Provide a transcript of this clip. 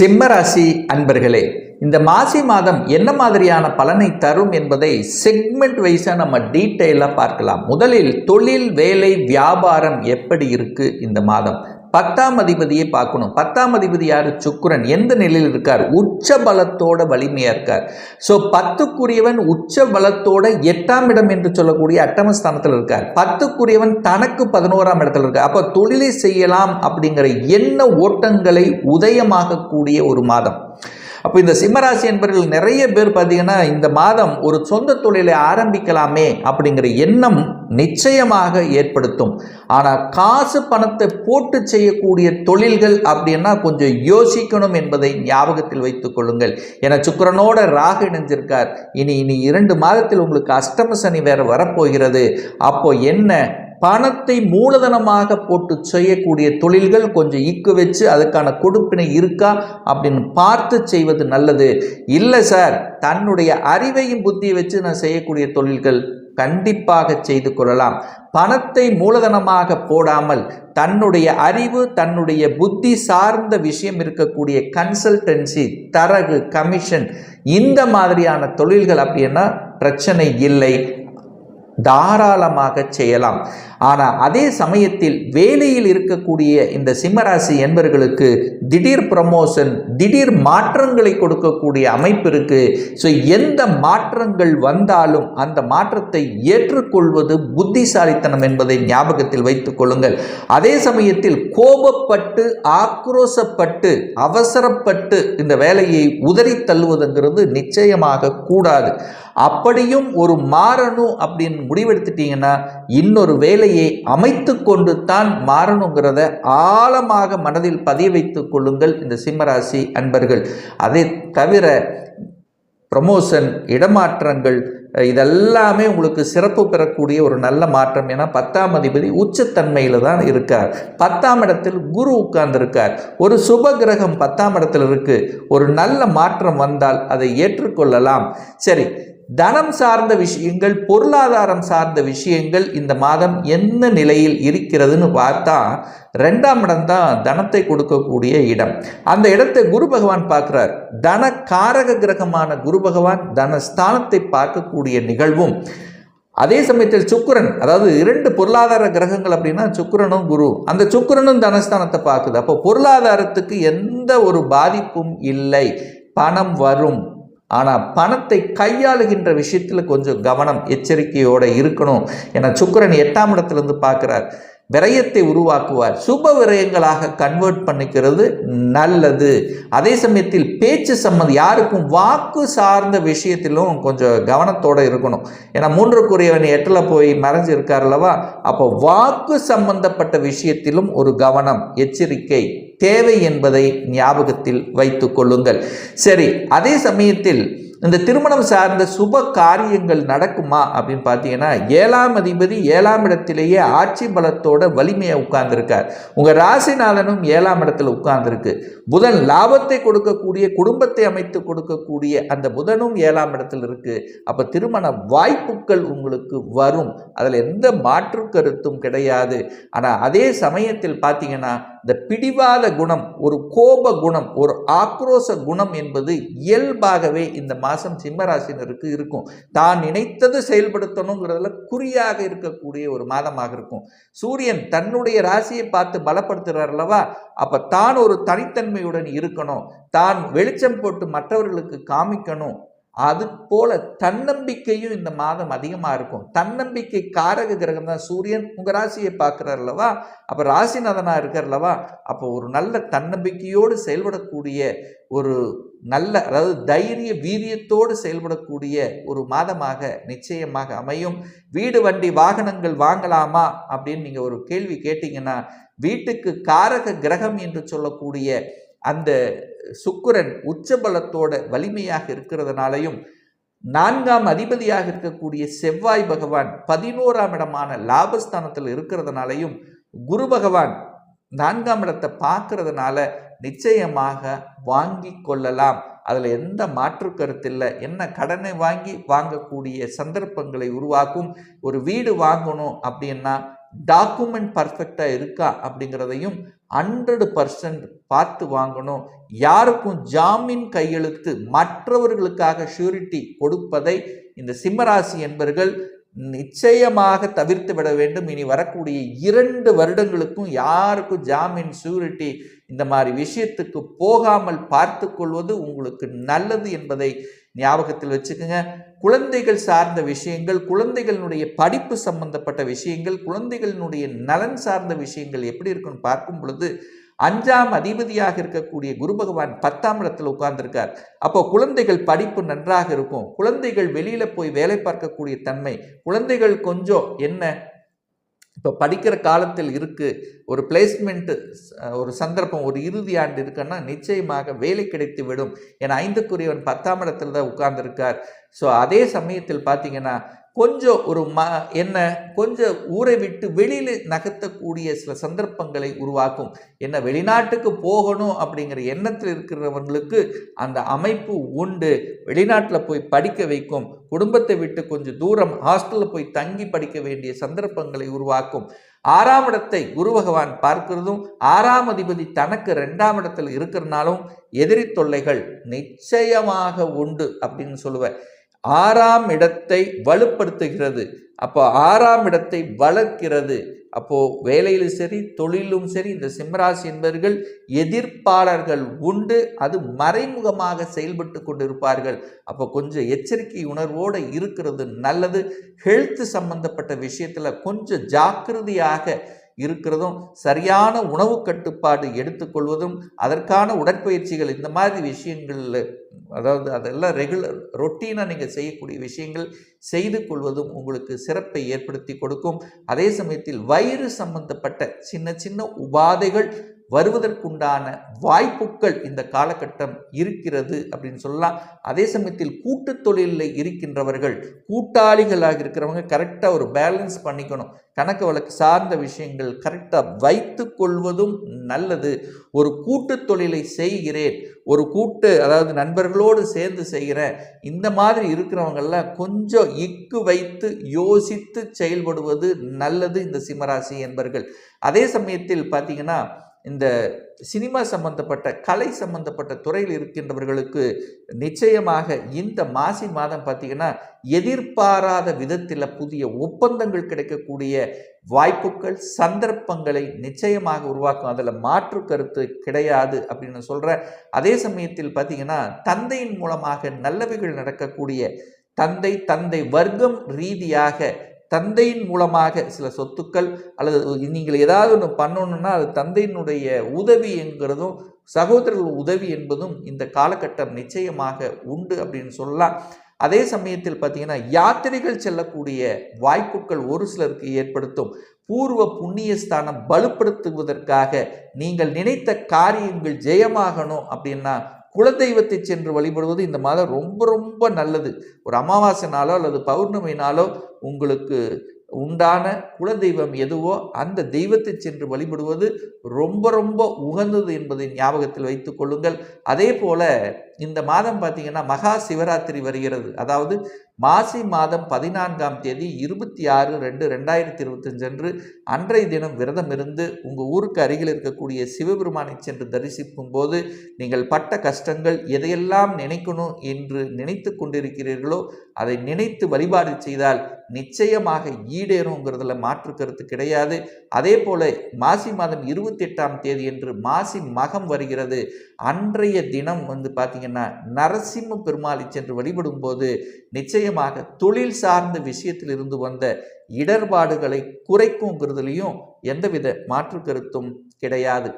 சிம்மராசி அன்பர்களே இந்த மாசி மாதம் என்ன மாதிரியான பலனை தரும் என்பதை செக்மெண்ட் வைஸாக நம்ம டீட்டெயிலாக பார்க்கலாம். முதலில் தொழில் வேலை வியாபாரம் எப்படி இருக்குது இந்த மாதம்? பத்தாம் அதிபதியை பார்க்கணும். பத்தாம் அதிபதி யார்? சுக்கிரன். எந்த நிலையில் இருக்கார்? உச்ச பலத்தோட வலிமையாக இருக்கார். ஸோ பத்துக்குரியவன் உச்ச பலத்தோட எட்டாம் இடம் என்று சொல்லக்கூடிய அட்டமஸ்தானத்தில் இருக்கார். பத்துக்குரியவன் தனக்கு பதினோராம் இடத்துல இருக்கார். அப்போ தொழிலை செய்யலாம் அப்படிங்கிற எண்ண ஓட்டங்களை உதயமாகக்கூடிய ஒரு மாதம். அப்போ இந்த சிம்மராசி என்பவர்கள் நிறைய பேர் பார்த்தீங்கன்னா இந்த மாதம் ஒரு சொந்த தொழிலை ஆரம்பிக்கலாமே அப்படிங்கிற எண்ணம் நிச்சயமாக ஏற்படுத்தும். ஆனால் காசு பணத்தை போட்டு செய்யக்கூடிய தொழில்கள் அப்படின்னா கொஞ்சம் யோசிக்கணும் என்பதை ஞாபகத்தில் வைத்துக் கொள்ளுங்கள். என சுக்கரனோட ராகு இணைஞ்சிருக்கார். இனி இனி இரண்டு மாதத்தில் உங்களுக்கு அஷ்டம சனி வேற வரப்போகிறது. அப்போ என்ன? பணத்தை மூலதனமாக போட்டு செய்யக்கூடிய தொழில்கள் கொஞ்சம் ஈக்கு வச்சு அதுக்கான கொடுப்பினை இருக்கா அப்படின்னு பார்த்து செய்வது நல்லது. இல்லை சார் தன்னுடைய அறிவையும் புத்தியை வச்சு நான் செய்யக்கூடிய தொழில்கள் கண்டிப்பாக செய்து கொள்ளலாம். பணத்தை மூலதனமாக போடாமல் தன்னுடைய அறிவு தன்னுடைய புத்தி சார்ந்த விஷயம் இருக்கக்கூடிய கன்சல்டன்சி தரகு கமிஷன் இந்த மாதிரியான தொழில்கள் அப்படின்னா பிரச்சனை இல்லை. தாராளமாக செய்யலாம். ஆனால் அதே சமயத்தில் வேலையில் இருக்கக்கூடிய இந்த சிம்மராசி என்பவர்களுக்கு திடீர் ப்ரமோஷன் திடீர் மாற்றங்களை கொடுக்கக்கூடிய அமைப்பு இருக்கு. ஸோ எந்த மாற்றங்கள் வந்தாலும் அந்த மாற்றத்தை ஏற்றுக்கொள்வது புத்திசாலித்தனம் என்பதை ஞாபகத்தில் வைத்துக் கொள்ளுங்கள். அதே சமயத்தில் கோபப்பட்டு ஆக்ரோசப்பட்டு அவசரப்பட்டு இந்த வேலையை உதறி தள்ளுவதுங்கிறது நிச்சயமாக கூடாது. அப்படியும் ஒரு மாறணும் அப்படின்னு முடிவெடுத்துட்டீங்கன்னா இன்னொரு வேலை நிலையை அமைத்து கொண்டு தான் மாறணுங்கிறத ஆழமாக மனதில் பதிய வைத்துக் கொள்ளுங்கள் இந்த சிம்மராசி அன்பர்கள். அதை தவிர ப்ரமோஷன் இடமாற்றங்கள் இதெல்லாமே உங்களுக்கு சிறப்பு பெறக்கூடிய ஒரு நல்ல மாற்றம். ஏன்னா பத்தாம் அதிபதி உச்சத்தன்மையில் தான் இருக்கார். பத்தாம் இடத்தில் குரு உட்கார்ந்திருக்கார். ஒரு சுப கிரகம் பத்தாம் இடத்தில் இருக்குது ஒரு நல்ல மாற்றம் வந்தால் அதை ஏற்றுக்கொள்ளலாம். சரி தனம் சார்ந்த விஷயங்கள் பொருளாதாரம் சார்ந்த விஷயங்கள் இந்த மாதம் என்ன நிலையில் இருக்கிறதுன்னு பார்த்தா ரெண்டாம் இடம் தான் தனத்தை கொடுக்கக்கூடிய இடம். அந்த இடத்தை குரு பகவான் பார்க்குறார். தன காரக கிரகமான குரு பகவான் தனஸ்தானத்தை பார்க்கக்கூடிய நிகழ்வும். அதே சமயத்தில் சுக்கிரன் அதாவது இரண்டு பொருளாதார கிரகங்கள் அப்படின்னா சுக்கிரனும் குரு. அந்த சுக்கிரனும் தனஸ்தானத்தை பார்க்குது. அப்போ பொருளாதாரத்துக்கு எந்த ஒரு பாதிப்பும் இல்லை. பணம் வரும். ஆனால் பணத்தை கையாளுகின்ற விஷயத்தில் கொஞ்சம் கவனம் எச்சரிக்கையோடு இருக்கணும். ஏன்னா சுக்கிரன் எட்டாம் இடத்துலேருந்து பார்க்குறார். விரயத்தை உருவாக்குவார். சுப விரயங்களாக கன்வெர்ட் பண்ணிக்கிறது நல்லது. அதே சமயத்தில் பேச்சு சம்மந்தம் யாருக்கும் வாக்கு சார்ந்த விஷயத்திலும் கொஞ்சம் கவனத்தோடு இருக்கணும். ஏன்னா மூன்றுக்குரியவன் எட்டில் போய் மறைஞ்சு இருக்கார் அல்லவா? அப்போ வாக்கு சம்பந்தப்பட்ட விஷயத்திலும் ஒரு கவனம் எச்சரிக்கை. தேவை என்பதை ஞாபகத்தில் வைத்து கொள்ளுங்கள். சரி அதே சமயத்தில் இந்த திருமணம் சார்ந்த சுப காரியங்கள் நடக்குமா அப்படின்னு பார்த்தீங்கன்னா ஏழாம் அதிபதி ஏழாம் இடத்திலேயே ஆட்சி பலத்தோட வலிமையை உட்கார்ந்துருக்கார். உங்கள் ராசிநாதனும் ஏழாம் இடத்துல உட்கார்ந்துருக்கு. புதன் லாபத்தை கொடுக்கக்கூடிய குடும்பத்தை அமைத்து கொடுக்கக்கூடிய அந்த புதனும் ஏழாம் இடத்துல இருக்குது அப்போ திருமண வாய்ப்புகள் உங்களுக்கு வரும். அதில் எந்த மாற்று கருத்தும் கிடையாது. ஆனால் அதே சமயத்தில் பார்த்தீங்கன்னா இந்த பிடிவாத குணம் ஒரு கோப குணம் ஒரு ஆக்ரோச குணம் என்பது இயல்பாகவே இந்த மாதம் சிம்மராசினருக்கு இருக்கும். தான் நினைத்தது செயல்படுத்தணுங்கிறதுல குறியாக இருக்கக்கூடிய ஒரு மாதமாக இருக்கும். சூரியன் தன்னுடைய ராசியை பார்த்து பலப்படுத்துகிறார் அல்லவா? அப்போ தான் ஒரு தனித்தன்மையுடன் இருக்கணும். தான் வெளிச்சம் போட்டு மற்றவர்களுக்கு காமிக்கணும். அது போல தன்னம்பிக்கையும் இந்த மாதம் அதிகமாக இருக்கும். தன்னம்பிக்கை காரக கிரகம் தான். சூரியன் உங்கள் ராசியை பார்க்குறார் அல்லவா? அப்போ ராசிநாதனாக இருக்கார் அல்லவா? அப்போ ஒரு நல்ல தன்னம்பிக்கையோடு செயல்படக்கூடிய ஒரு நல்ல அதாவது தைரிய வீரியத்தோடு செயல்படக்கூடிய ஒரு மாதமாக நிச்சயமாக அமையும். வீடு வண்டி வாகனங்கள் வாங்கலாமா அப்படின்னு நீங்கள் ஒரு கேள்வி கேட்டிங்கன்னா வீட்டுக்கு காரக கிரகம் என்று சொல்லக்கூடிய அந்த சுக்கரன் உச்சபலத்தோட வலிமையாக இருக்கிறதுனாலையும் நான்காம் அதிபதியாக இருக்கக்கூடிய செவ்வாய் பகவான் பதினோராம் இடமான லாபஸ்தானத்தில் இருக்கிறதுனாலையும் குரு பகவான் நான்காம் இடத்தை பார்க்கறதுனால நிச்சயமாக வாங்கி கொள்ளலாம். அதில் எந்த மாற்று கருத்தில்லை என்ன கடனை வாங்கி வாங்கக்கூடிய சந்தர்ப்பங்களை உருவாக்கும். ஒரு வீடு வாங்கணும் அப்படின்னா டாக்குமெண்ட் பர்ஃபெக்டாக இருக்கா அப்படிங்கிறதையும் ஹண்ட்ரடு பர்சன்ட் பார்த்து வாங்கணும். யாருக்கும் ஜாமீன் கையெழுத்து மற்றவர்களுக்காக ஷூரிட்டி கொடுப்பதை இந்த சிம்மராசி என்பர்கள் நிச்சயமாக தவிர்த்து விட வேண்டும். இனி வரக்கூடிய இரண்டு வருடங்களுக்கும் யாருக்கும் ஜாமீன் ஷூரிட்டி இந்த மாதிரி விஷயத்துக்கு போகாமல் பார்த்து கொள்வது உங்களுக்கு நல்லது என்பதை ஞாபகத்தில் வச்சுக்கோங்க. குழந்தைகள் சார்ந்த விஷயங்கள் குழந்தைகளினுடைய படிப்பு சம்பந்தப்பட்ட விஷயங்கள் குழந்தைகளினுடைய நலன் சார்ந்த விஷயங்கள் எப்படி இருக்குன்னு பார்க்கும் பொழுது அஞ்சாம் அதிபதியாக இருக்கக்கூடிய குரு பகவான் பத்தாம் இடத்துல உட்கார்ந்துருக்கார். அப்போ குழந்தைகள் படிப்பு நன்றாக இருக்கும். குழந்தைகள் வெளியில போய் வேலை பார்க்கக்கூடிய தன்மை குழந்தைகள் கொஞ்சம் என்ன இப்போ படிக்கிற காலத்தில் இருக்குது ஒரு பிளேஸ்மெண்ட்டு ஒரு சந்தர்ப்பம் ஒரு இறுதி ஆண்டு இருக்குன்னா நிச்சயமாக வேலை கிடைத்து விடும். ஏன்னா ஐந்துக்குரியவன் பத்தாம் இடத்துல தான் உட்கார்ந்துருக்கார். ஸோ அதே சமயத்தில் பார்த்தீங்கன்னா கொஞ்சம் ஒரு ம என்ன கொஞ்சம் ஊரை விட்டு வெளியில் நகர்த்தக்கூடிய சில சந்தர்ப்பங்களை உருவாக்கும். என்ன வெளிநாட்டுக்கு போகணும் அப்படிங்கிற எண்ணத்தில் இருக்கிறவங்களுக்கு அந்த அமைப்பு உண்டு. வெளிநாட்டில் போய் படிக்க வைக்கும். குடும்பத்தை விட்டு கொஞ்சம் தூரம் ஹாஸ்டலில் போய் தங்கி படிக்க வேண்டிய சந்தர்ப்பங்களை உருவாக்கும். ஆறாம் இடத்தை குரு பகவான் பார்க்கிறதும் ஆறாம் அதிபதி தனக்கு ரெண்டாம் இடத்தில் இருக்கிறனாலும் எதிரி தொல்லைகள் நிச்சயமாக உண்டு அப்படின்னு சொல்லுவேன் ஆறாம் இடத்தை வலுப்படுத்துகிறது. அப்போ ஆறாம் இடத்தை வளர்க்கிறது. அப்போது வேலையிலும் சரி தொழிலும் சரி இந்த சிம்மராசி என்பவர்கள் எதிர்ப்பாளர்கள் உண்டு. அது மறைமுகமாக செயல்பட்டு கொண்டிருப்பார்கள். அப்போ கொஞ்சம் எச்சரிக்கை உணர்வோடு இருக்கிறது நல்லது. ஹெல்த் சம்பந்தப்பட்ட விஷயத்தில் கொஞ்சம் ஜாக்கிரதையாக இருக்கிறதும் சரியான உணவு கட்டுப்பாடு எடுத்துக்கொள்வதும் அதற்கான உடற்பயிற்சிகள் இந்த மாதிரி விஷயங்களில் அதாவது அதெல்லாம் ரெகுலர் ரொட்டீனாக நீங்கள் செய்யக்கூடிய விஷயங்கள் செய்து கொள்வதும் உங்களுக்கு சிறப்பை ஏற்படுத்தி கொடுக்கும். அதே சமயத்தில் வயிறு சம்பந்தப்பட்ட சின்ன சின்ன உபாதைகள் வருவதற்குண்டான வாய்ப்புகள் இந்த காலகட்டம் இருக்கிறது அப்படின்னு சொல்லலாம். அதே சமயத்தில் கூட்டு தொழிலில் இருக்கின்றவர்கள் கூட்டாளிகளாக இருக்கிறவங்க கரெக்டாக ஒரு பேலன்ஸ் பண்ணிக்கணும். கணக்கு வழக்கு சார்ந்த விஷயங்கள் கரெக்டாக வைத்து கொள்வதும் நல்லது. ஒரு கூட்டு தொழிலை செய்கிறேன் ஒரு கூட்டு அதாவது நண்பர்களோடு சேர்ந்து செய்கிறேன் இந்த மாதிரி இருக்கிறவங்கெல்லாம் கொஞ்சம் இக்கு வைத்து யோசித்து செயல்படுவது நல்லது இந்த சிம்மராசி என்பர்கள். அதே சமயத்தில் பார்த்தீங்கன்னா இந்த சினிமா சம்பந்தப்பட்ட கலை சம்பந்தப்பட்ட துறையில் இருக்கின்றவர்களுக்கு நிச்சயமாக இந்த மாசி மாதம் பார்த்திங்கன்னா எதிர்பாராத விதத்தில் புதிய ஒப்பந்தங்கள் கிடைக்கக்கூடிய வாய்ப்புகள் சந்தர்ப்பங்களை நிச்சயமாக உருவாக்கும். அதில் மாற்று கருத்து கிடையாது அப்படின்னு சொல்கிறேன் அதே சமயத்தில் பார்த்திங்கன்னா தந்தையின் மூலமாக நல்லவைகள் நடக்கக்கூடிய தந்தை தந்தை வர்க்கம் ரீதியாக தந்தையின் மூலமாக சில சொத்துக்கள் அல்லது நீங்கள் ஏதாவது ஒன்று பண்ணணுன்னா அது தந்தையினுடைய உதவி என்கிறதும் சகோதரர்கள் உதவி என்பதும் இந்த காலகட்டம் நிச்சயமாக உண்டு அப்படின்னு சொல்லலாம். அதே சமயத்தில் பார்த்தீங்கன்னா யாத்திரைகள் செல்லக்கூடிய வாய்ப்புகள் ஒரு சிலருக்கு ஏற்படுத்தும். பூர்வ புண்ணிய ஸ்தானம் பலுப்படுத்துவதற்காக நீங்கள் நினைத்த காரியங்கள் ஜெயமாகணும் அப்படின்னா குலதெய்வத்தை சென்று வழிபடுவது இந்த மாதம் ரொம்ப ரொம்ப நல்லது. ஒரு அமாவாசை நாளோ அல்லது பௌர்ணமி நாளோ உங்களுக்கு உண்டான குலதெய்வம் எதுவோ அந்த தெய்வத்தை சென்று வழிபடுவது ரொம்ப ரொம்ப உகந்தது என்பதை ஞாபகத்தில் வைத்துக் கொள்ளுங்கள். அதே போல இந்த மாதம் பார்த்திங்கன்னா மகா சிவராத்திரி வருகிறது. அதாவது மாசி மாதம் பதினான்காம் தேதி இருபத்தி ஆறு ரெண்டு ரெண்டாயிரத்தி இருபத்தஞ்சு அன்று அன்றைய தினம் விரதம் இருந்து உங்கள் ஊருக்கு அருகில் இருக்கக்கூடிய சிவபெருமானை சென்று தரிசிக்கும் போது நீங்கள் பட்ட கஷ்டங்கள் எதையெல்லாம் நினைக்கணும் என்று நினைத்து கொண்டிருக்கிறீர்களோ அதை நினைத்து வழிபாடு செய்தால் நிச்சயமாக ஈடேறுங்கிறதுல மாற்று கருத்து கிடையாது. அதே போல மாசி மாதம் இருபத்தி எட்டாம் தேதி என்று மாசி மகம் வருகிறது. அன்றைய தினம் வந்து பார்த்தீங்கன்னா நரசிம்ம பெருமாளை சென்று வழிபடும் போது நிச்சயமாக தொழில் சார்ந்த விஷயத்தில் இருந்து வந்த இடர்பாடுகளை குறைக்குங்கிறதுலையும் எந்தவித மாற்று கருத்தும் கிடையாது.